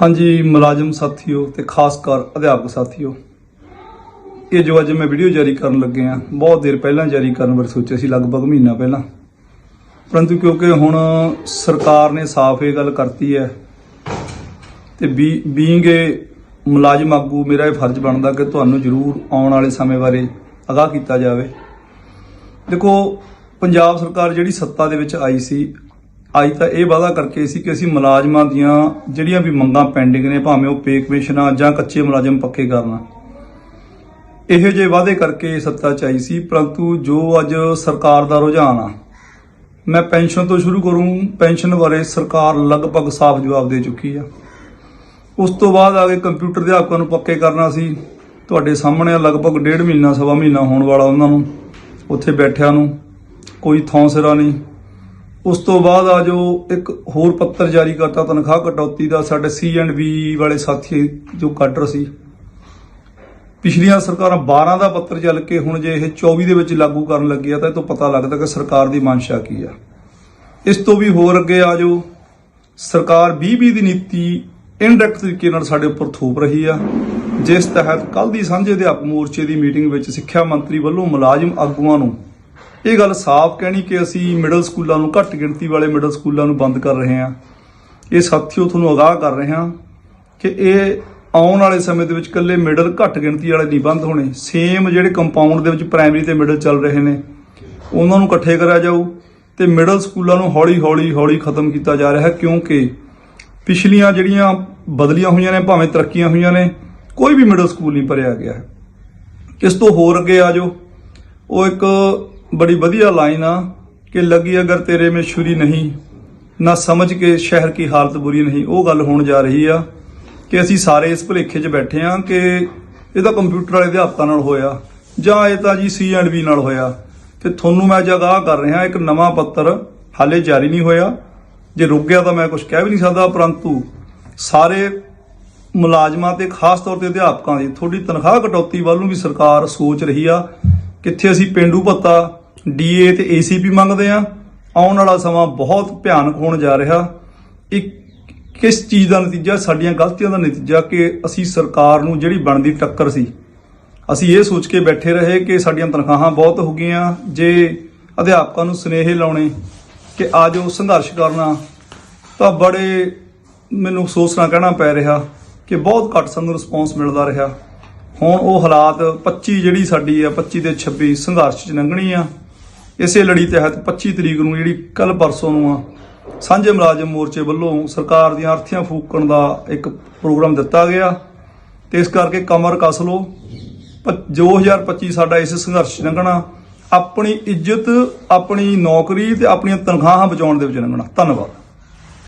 ਹਾਂਜੀ, ਮੁਲਾਜ਼ਮ ਸਾਥੀਓ ਤੇ ਖਾਸ ਕਰ ਅਧਿਆਪਕ ਸਾਥੀਓ। ਇਹ ਜੋ ਅੱਜ ਮੈਂ ਵੀਡੀਓ ਜਾਰੀ ਕਰਨ ਲੱਗੇ ਆ ਬਹੁਤ ਦੇਰ ਪਹਿਲਾਂ ਜਾਰੀ ਕਰਨ ਬਾਰੇ ਸੋਚਿਆ ਸੀ, ਲਗਭਗ ਮਹੀਨਾ ਪਹਿਲਾਂ। ਪਰੰਤੂ ਕਿਉਂਕਿ ਹੁਣ ਸਰਕਾਰ ਨੇ ਸਾਫ਼ ਇਹ ਗੱਲ ਕਰਤੀ ਹੈ ਤੇ ਬੀ ਬੀਇੰਗ ਏ ਮੁਲਾਜ਼ਮ ਆਗੂ, ਮੇਰਾ ਇਹ ਫਰਜ਼ ਬਣਦਾ ਕਿ ਤੁਹਾਨੂੰ ਜ਼ਰੂਰ ਆਉਣ ਵਾਲੇ ਸਮੇਂ ਬਾਰੇ ਅਗਾਹ ਕੀਤਾ ਜਾਵੇ। ਦੇਖੋ, ਪੰਜਾਬ ਸਰਕਾਰ ਜਿਹੜੀ ਸੱਤਾ ਦੇ ਵਿੱਚ ਆਈ ਸੀ ਅੱਜ ਤਾਂ ਇਹ ਵਾਅਦਾ ਕਰਕੇ ਸੀ ਕਿ ਅਸੀਂ ਮੁਲਾਜ਼ਮਾਂ ਦੀਆਂ ਜਿਹੜੀਆਂ ਵੀ ਮੰਗਾਂ ਪੈਂਡਿੰਗ ਨੇ, ਭਾਵੇਂ ਉਹ ਪੇ ਕਮਿਸ਼ਨਾਂ ਜਾਂ ਕੱਚੇ ਮੁਲਾਜ਼ਮ ਪੱਕੇ ਕਰਨਾ। ਇਹੋ ਜਿਹੇ ਵਾਅਦੇ ਕਰਕੇ ਸੱਤਾ ਚ ਆਈ ਸੀ, ਪਰੰਤੂ ਜੋ ਅੱਜ ਸਰਕਾਰ ਦਾ ਰੁਝਾਨ ਆ, ਮੈਂ ਪੈਨਸ਼ਨ ਤੋਂ ਸ਼ੁਰੂ ਕਰੂੰ, ਪੈਨਸ਼ਨ ਬਾਰੇ ਸਰਕਾਰ ਲਗਭਗ ਸਾਫ਼ ਜਵਾਬ ਦੇ ਚੁੱਕੀ ਆ। ਉਸ ਤੋਂ ਬਾਅਦ ਆ ਕੇ ਕੰਪਿਊਟਰ ਅਧਿਆਪਕਾਂ ਨੂੰ ਪੱਕੇ ਕਰਨਾ ਸੀ। ਤੁਹਾਡੇ ਸਾਹਮਣੇ ਆ ਲਗਭਗ ਡੇਢ ਮਹੀਨਾ, ਸਵਾ ਮਹੀਨਾ ਹੋਣ ਵਾਲਾ ਉਹਨਾਂ ਨੂੰ, ਉੱਥੇ ਬੈਠਿਆਂ ਨੂੰ। ਕੋਈ ਥੌਂ ਸਿਰਾ ਨਹੀਂ। ਉਸ ਤੋਂ ਬਾਅਦ ਆ ਜੋ ਇੱਕ ਹੋਰ ਪੱਤਰ ਜਾਰੀ ਕਰਤਾ, ਤਨਖਾਹ ਕਟੌਤੀ ਦਾ, ਸਾਡੇ ਸੀ ਐਂਡ ਬੀ ਵਾਲੇ ਸਾਥੀ ਜੋ ਕਾਡਰ ਸੀ। ਪਿਛਲੀਆਂ ਸਰਕਾਰਾਂ 12 ਦਾ ਪੱਤਰ ਚੱਲ ਕੇ ਹੁਣ ਜੇ ਇਹ 24 ਦੇ ਵਿੱਚ ਲਾਗੂ ਕਰਨ ਲੱਗੀ ਆ, ਤਾਂ ਇਹ ਤੋਂ ਪਤਾ ਲੱਗਦਾ ਕਿ ਸਰਕਾਰ ਦੀ ਮਨਸ਼ਾ ਕੀ ਆ। ਇਸ ਤੋਂ ਵੀ ਹੋਰ ਅੱਗੇ ਆ ਜੋ ਸਰਕਾਰ 2020 ਦੀ ਨੀਤੀ ਇਨਡਾਇਰੈਕਟ ਤਰੀਕੇ ਨਾਲ ਸਾਡੇ ਉੱਪਰ ਥੋਪ ਰਹੀ ਆ। ਜਿਸ ਤਹਿਤ ਕੱਲ ਦੀ ਸਾਂਝੇ ਅਧਿਆਪਕ ਮੋਰਚੇ ਦੀ ਮੀਟਿੰਗ ਵਿੱਚ ਸਿੱਖਿਆ ਮੰਤਰੀ ਵੱਲੋਂ ਮੁਲਾਜ਼ਮ ਆਗੂਆਂ ਨੂੰ ਇਹ ਗੱਲ ਸਾਫ਼ ਕਹਿਣੀ ਕਿ ਅਸੀਂ ਮਿਡਲ ਸਕੂਲਾਂ ਨੂੰ ਘੱਟ ਗਿਣਤੀ ਵਾਲੇ ਮਿਡਲ ਸਕੂਲਾਂ ਨੂੰ ਬੰਦ ਕਰ ਰਹੇ ਹਾਂ। ਇਹ ਸਾਥੀਓ ਤੁਹਾਨੂੰ ਅਗਾਹ ਕਰ ਰਹੇ ਹਾਂ ਕਿ ਇਹ ਆਉਣ ਵਾਲੇ ਸਮੇਂ ਦੇ ਵਿੱਚ ਇਕੱਲੇ ਮਿਡਲ ਘੱਟ ਗਿਣਤੀ ਵਾਲੇ ਨਹੀਂ ਬੰਦ ਹੋਣੇ। ਸੇਮ ਜਿਹੜੇ ਕੰਪਾਊਂਡ ਦੇ ਵਿੱਚ ਪ੍ਰਾਇਮਰੀ ਤੇ ਮਿਡਲ ਚੱਲ ਰਹੇ ਨੇ, ਉਹਨਾਂ ਨੂੰ ਇਕੱਠੇ ਕਰਿਆ ਜਾਊ ਤੇ ਮਿਡਲ ਸਕੂਲਾਂ ਨੂੰ ਹੌਲੀ ਹੌਲੀ ਹੌਲੀ ਖਤਮ ਕੀਤਾ ਜਾ ਰਿਹਾ ਹੈ ਕਿਉਂਕਿ ਪਿਛਲੀਆਂ ਜਿਹੜੀਆਂ ਬਦਲੀਆਂ ਹੋਈਆਂ ਨੇ, ਭਾਵੇਂ ਤਰੱਕੀਆਂ ਹੋਈਆਂ ਨੇ, ਕੋਈ ਵੀ ਮਿਡਲ ਸਕੂਲ ਨਹੀਂ ਭਰਿਆ ਗਿਆ। ਇਸ ਤੋਂ ਹੋਰ ਅੱਗੇ ਆ ਜਾਓ। ਉਹ ਇੱਕ ਬੜੀ ਵਧੀਆ ਲਾਈਨ ਆ ਕਿ ਲੱਗੀ ਅਗਰ ਤੇਰੇ ਮੇ ਛੁਰੀ ਨਹੀਂ, ਨਾ ਸਮਝ ਕੇ ਸ਼ਹਿਰ ਕੀ ਹਾਲਤ ਬੁਰੀ ਨਹੀਂ, ਉਹ ਗੱਲ ਹੋਣ ਜਾ ਰਹੀ ਆ ਕਿ ਅਸੀਂ ਸਾਰੇ ਇਸ ਭੁਲੇਖੇ 'ਚ ਬੈਠੇ ਆ ਕਿ ਇਹ ਤਾਂ ਕੰਪਿਊਟਰ ਵਾਲੇ ਅਧਿਆਪਕਾਂ ਨਾਲ ਹੋਇਆ, ਜਾਂ ਇਹ ਤਾਂ ਜੀ ਸੀ ਐਂਡ ਬੀ ਨਾਲ ਹੋਇਆ, ਤੇ ਤੁਹਾਨੂੰ ਮੈਂ ਜਗ੍ਹਾ ਕਰ ਰਿਹਾ, ਇੱਕ ਨਵਾਂ ਪੱਤਰ ਹਾਲੇ ਜਾਰੀ ਨਹੀਂ ਹੋਇਆ, ਜੇ ਰੁਕ ਗਿਆ ਤਾਂ ਮੈਂ ਕੁਝ ਕਹਿ ਵੀ ਨਹੀਂ ਸਕਦਾ, ਪਰੰਤੂ ਸਾਰੇ ਮੁਲਾਜ਼ਮਾਂ ਤੇ ਖਾਸ ਤੌਰ ਤੇ ਅਧਿਆਪਕਾਂ ਦੀ ਥੋੜੀ ਤਨਖਾਹ ਕਟੌਤੀ ਵੱਲ ਨੂੰ ਵੀ ਸਰਕਾਰ ਸੋਚ ਰਹੀ ਆ ਕਿੱਥੇ ਅਸੀਂ ਪਿੰਡੂ ਭੱਤਾ ਡੀਏ ਤੇ ਏਸੀਪੀ ਮੰਗਦੇ ਆ ਆਉਣ ਵਾਲਾ ਸਮਾਂ ਬਹੁਤ ਭਿਆਨਕ ਹੋਣ ਜਾ ਰਿਹਾ। ਇੱਕ ਕਿਸ ਚੀਜ਼ ਦਾ ਨਤੀਜਾ? ਸਾਡੀਆਂ ਗਲਤੀਆਂ ਦਾ ਨਤੀਜਾ ਕਿ ਅਸੀਂ ਸਰਕਾਰ ਨੂੰ ਜਿਹੜੀ ਬਣਦੀ ਟੱਕਰ ਸੀ, ਅਸੀਂ ਇਹ ਸੋਚ ਕੇ ਬੈਠੇ ਰਹੇ ਕਿ ਸਾਡੀਆਂ ਤਨਖਾਹਾਂ ਬਹੁਤ ਹੋ ਗਈਆਂ। ਜੇ ਅਧਿਆਪਕਾਂ ਨੂੰ ਸਨੇਹ ਲਾਉਣੇ ਕਿ ਆਜੋ ਸੰਘਰਸ਼ ਕਰਨਾ, ਤਾਂ ਬੜੇ ਮੈਨੂੰ ਅਫਸੋਸ ਨਾਲ ਕਹਿਣਾ ਪੈ ਰਿਹਾ ਕਿ ਬਹੁਤ ਘੱਟ ਸਾਨੂੰ ਰਿਸਪੌਂਸ ਮਿਲਦਾ ਰਿਹਾ। ਹੁਣ ਉਹ ਹਾਲਾਤ 25 ਜਿਹੜੀ ਸਾਡੀ ਆ 25 ਤੇ 26 ਸੰਘਰਸ਼ ਚ ਲੰਘਣੀ ਆ। ਇਸੇ ਲੜੀ ਤਹਿਤ 25 ਤਰੀਕ ਨੂੰ ਜਿਹੜੀ ਕੱਲ ਪਰਸੋਂ ਨੂੰ ਆ, ਸਾਂਝੇ ਮੁਲਾਜ਼ਮ ਮੋਰਚੇ ਵੱਲੋਂ ਸਰਕਾਰ ਦੀਆਂ ਅਰਥੀਆਂ ਫੂਕਣ ਦਾ ਇੱਕ ਪ੍ਰੋਗਰਾਮ ਦਿੱਤਾ ਗਿਆ। ਤੇ ਇਸ ਕਰਕੇ ਕਮਰ ਕਸ ਲਓ। ਪ- 2025 ਸਾਡਾ ਇਸ ਸੰਘਰਸ਼ 'ਚ ਲੰਘਣਾ, ਆਪਣੀ ਇੱਜ਼ਤ, ਆਪਣੀ ਨੌਕਰੀ ਤੇ ਆਪਣੀਆਂ ਤਨਖਾਹਾਂ ਬਚਾਉਣ ਦੇ ਵਿੱਚ ਲੰਘਣਾ। ਧੰਨਵਾਦ।